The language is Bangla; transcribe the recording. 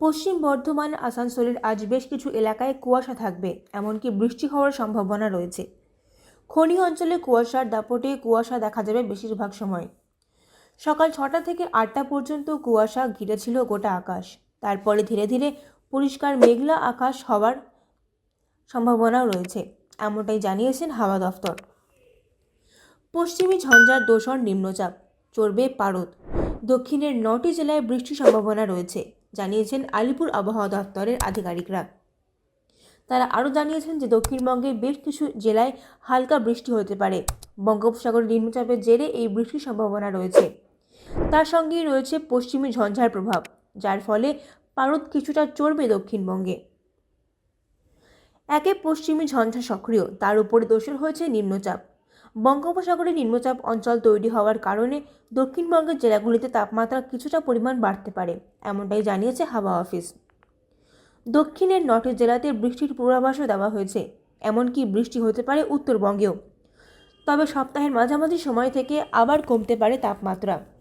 পশ্চিম বর্ধমান, আসানসোলের আজ বেশ কিছু এলাকায় কুয়াশা থাকবে, এমনকি বৃষ্টি হওয়ার সম্ভাবনা রয়েছে। খনি অঞ্চলে কুয়াশার দাপটে কুয়াশা দেখা যাবে বেশিরভাগ সময়। সকাল ছটা থেকে আটটা পর্যন্ত কুয়াশা ঘিরেছিল গোটা আকাশ। তারপরে ধীরে ধীরে পরিষ্কার মেঘলা আকাশ হওয়ার সম্ভাবনাও রয়েছে, এমনটাই জানিয়েছেন হাওয়া দফতর। পশ্চিমী ঝঞ্ঝার দোসর নিম্নচাপ, চড়বে পারদ। দক্ষিণের নটি জেলায় বৃষ্টির সম্ভাবনা রয়েছে। জানিয়েছেন আলিপুর আবহাওয়া দপ্তরের আধিকারিকরা। তারা আরও জানিয়েছেন যে দক্ষিণবঙ্গের বেশ কিছু জেলায় হালকা বৃষ্টি হতে পারে। বঙ্গোপসাগরের নিম্নচাপের জেরে এই বৃষ্টির সম্ভাবনা রয়েছে। তার সঙ্গেই রয়েছে পশ্চিমী ঝঞ্ঝার প্রভাব, যার ফলে পারদ কিছুটা চড়বে দক্ষিণবঙ্গে। একে পশ্চিমী ঝঞ্ঝা সক্রিয়, তার উপরে দোষর হয়েছে নিম্নচাপ। বঙ্গোপসাগরে নিম্নচাপ অঞ্চল তৈরি হওয়ার কারণে দক্ষিণবঙ্গের জেলাগুলিতে তাপমাত্রা কিছুটা পরিমাণ বাড়তে পারে, এমনটাই জানিয়েছে হাওয়া অফিস। দক্ষিণের নটি জেলাতে বৃষ্টির পূর্বাভাসও দেওয়া হয়েছে, এমনকি বৃষ্টি হতে পারে উত্তরবঙ্গেও। তবে সপ্তাহের মাঝামাঝি সময় থেকে আবার কমতে পারে তাপমাত্রা।